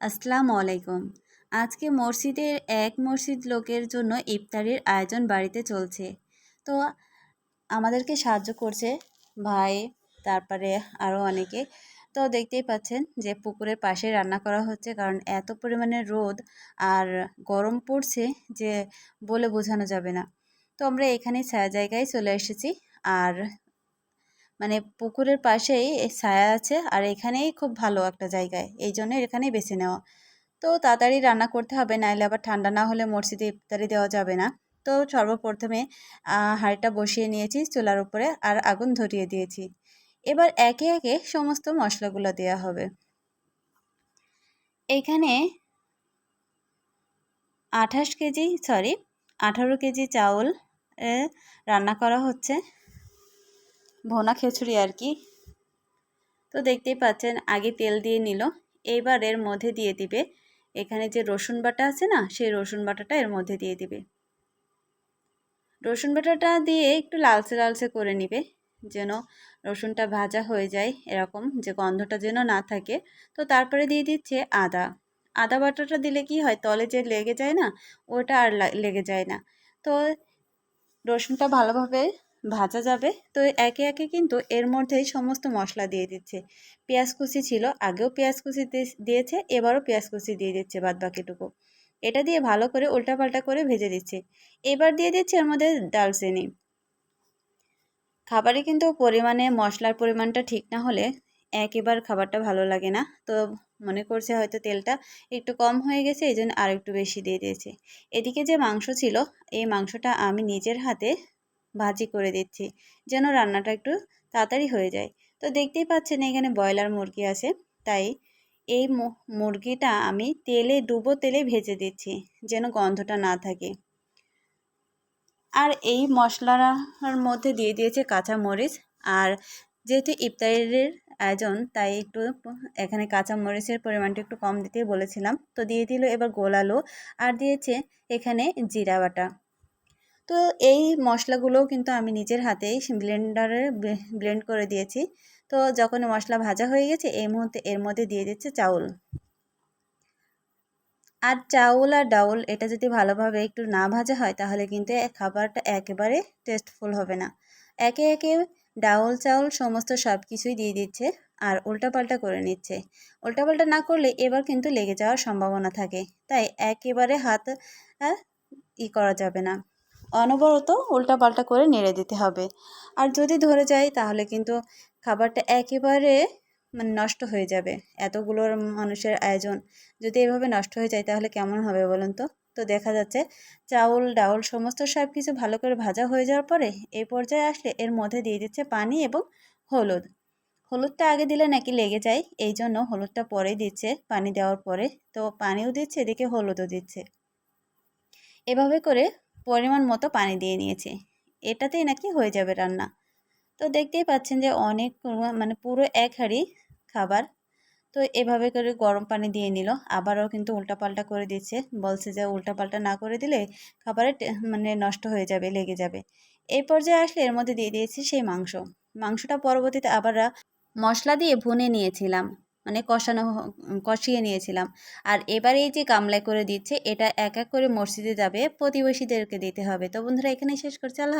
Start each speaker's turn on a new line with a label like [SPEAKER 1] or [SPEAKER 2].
[SPEAKER 1] আসসালামু আলাইকুম। আজকে মসজিদের এক মসজিদ লোকের জন্য ইফতারির আয়োজন বাড়িতে চলছে। তো আমাদেরকে সাহায্য করছে ভাই, তারপরে আরও অনেকে। তো দেখতেই পাচ্ছেন যে পুকুরের পাশে রান্না করা হচ্ছে কারণ এত পরিমাণে রোদ আর গরম পড়ছে যে বলে বোঝানো যাবে না। তো আমরা এখানে ছায়া জায়গায় চলে এসেছি আর মানে পুকুরের পাশেই ছায়া আছে আর এখানেই খুব ভালো একটা জায়গায়। এই জন্য এখানেই বেছে নেওয়া। তো তাড়াতাড়ি রান্না করতে হবে নাহলে আবার ঠান্ডা না হলে মসজিদে ইফতারি দেওয়া যাবে না। তো সর্বপ্রথমে হাঁড়িটা বসিয়ে নিয়েছি চুলার উপরে আর আগুন ধরিয়ে দিয়েছি। এবার একে একে সমস্ত মশলাগুলো দেওয়া হবে। এখানে আঠাশ কেজি, সরি, আঠারো কেজি চাউল রান্না করা হচ্ছে। ভোনা খিচুড়ি আর কি। তো দেখতেই পাচ্ছেন, আগে তেল দিয়ে নিল, এইবার এর মধ্যে দিয়ে দিবে। এখানে যে রসুন বাটা আছে না, সেই রসুন বাটাটা এর মধ্যে দিয়ে দিবে। রসুন বাটাটা দিয়ে একটু লালচে লালচে করে নিবে, যেন রসুনটা ভাজা হয়ে যায় এরকম, যে গন্ধটা যেন না থাকে। তো তারপরে দিয়ে দিচ্ছে আদা। আদা বাটাটা দিলে কি হয়, তলে যে লেগে যায় না, ওটা আর লেগে যায় না। তো রসুনটা ভালোভাবে ভাজা যাবে। তো একে একে কিন্তু এর মধ্যেই সমস্ত মশলা দিয়ে দিচ্ছে। পেঁয়াজ কুচি ছিল, আগেও পেঁয়াজ কুচি দিয়েছে, এবারও পেঁয়াজ কুচি দিয়ে দিচ্ছে বাদ বাকিটুকু এটা দিয়ে ভালো করে উল্টাপাল্টা করে ভেজে দিচ্ছে। এবার দিয়ে দিচ্ছে এর মধ্যে ডালচিনি খাবারে কিন্তু পরিমাণে মশলার পরিমাণটা ঠিক না হলে একেবার খাবারটা ভালো লাগে না। তো মনে করছে হয়তো তেলটা একটু কম হয়ে গেছে এই জন্য আর একটু বেশি দিয়ে দিয়েছে। এদিকে যে মাংস ছিল, এই মাংসটা আমি নিজের হাতে ভাজি করে দিচ্ছি, যেন রান্নাটা একটু তাড়াতাড়ি হয়ে যায়। তো দেখতেই পাচ্ছেন এখানে ব্রয়লার মুরগি আছে, তাই এই মুরগিটা আমি তেলে, ডুবো তেলে ভেজে দিচ্ছি, যেন গন্ধটা না থাকে। আর এই মশলার মধ্যে দিয়ে দিয়েছে কাঁচা মরিচ, আর যেহেতু ইফতারের আয়োজন, তাই একটু এখানে কাঁচা মরিচের পরিমাণটা একটু কম দিতেই বলেছিলাম। তো দিয়ে দিল এবার গোলালো আর দিয়েছে এখানে জিরা বাটা। তো এই মশলাগুলোও কিন্তু আমি নিজের হাতেই ব্লেন্ডারে ব্লেন্ড করে দিয়েছি। তো যখন মশলা ভাজা হয়ে গেছে, এই মুহূর্তে এর মধ্যে দিয়ে দিচ্ছে চাউল। আর চাউল আর ডাউল, এটা যদি ভালোভাবে একটু না ভাজা হয়, তাহলে কিন্তু খাবারটা একেবারে টেস্টফুল হবে না। একে একে ডাউল, চাউল সমস্ত সব কিছুই দিয়ে দিচ্ছে আর উল্টাপাল্টা করে নিচ্ছে। উল্টাপাল্টা না করলে এবার কিন্তু লেগে যাওয়ার সম্ভাবনা থাকে। তাই একেবারে হাত ই করা যাবে না। অনবরত উল্টাপাল্টা করে নেড়ে দিতে হবে। আর যদি ধরে যায় তাহলে কিন্তু খাবারটা একেবারে মানে নষ্ট হয়ে যাবে। এতগুলোর মানুষের আয়োজন যদি এভাবে নষ্ট হয়ে যায়, তাহলে কেমন হবে বলুন তো? তো দেখা যাচ্ছে, চাউল, ডাউল সমস্ত সব কিছু ভালো করে ভাজা হয়ে যাওয়ার পরে এই পর্যায়ে আসলে এর মধ্যে দিয়ে দিচ্ছে পানি এবং হলুদ। হলুদটা আগে দিলে নাকি লেগে যায়, এই জন্য হলুদটা পরে দিচ্ছে, পানি দেওয়ার পরে। তো পানিও দিচ্ছে, এদিকে হলুদও দিচ্ছে। এভাবে করে পরিমাণ মতো পানি দিয়ে নিয়েছি। এটাতেই নাকি হয়ে যাবে রান্না। তো দেখতেই পাচ্ছেন যে অনেক মানে পুরো এক হাঁড়ি খাবার। তো এভাবে করে গরম পানি দিয়ে নিল। আবারও কিন্তু উল্টাপাল্টা করে দিচ্ছে। বলছে যে উল্টাপাল্টা না করে দিলে খাবারে মানে নষ্ট হয়ে যাবে, লেগে যাবে। এই পর্যায়ে আসলে এর মধ্যে দিয়ে দিয়েছি সেই মাংস। মাংসটা পরবর্তীতে আবার মশলা দিয়ে ভুনে নিয়েছিলাম। মানে কষানো কষিয়ে নিয়েছিলাম। আর এবার এই যে গামলায় করে দিচ্ছে, এটা এক এক করে মসজিদে যাবে, প্রতিবেশীদেরকে দিতে হবে। তো বন্ধুরা, এখানেই শেষ করছি। আল্লাহ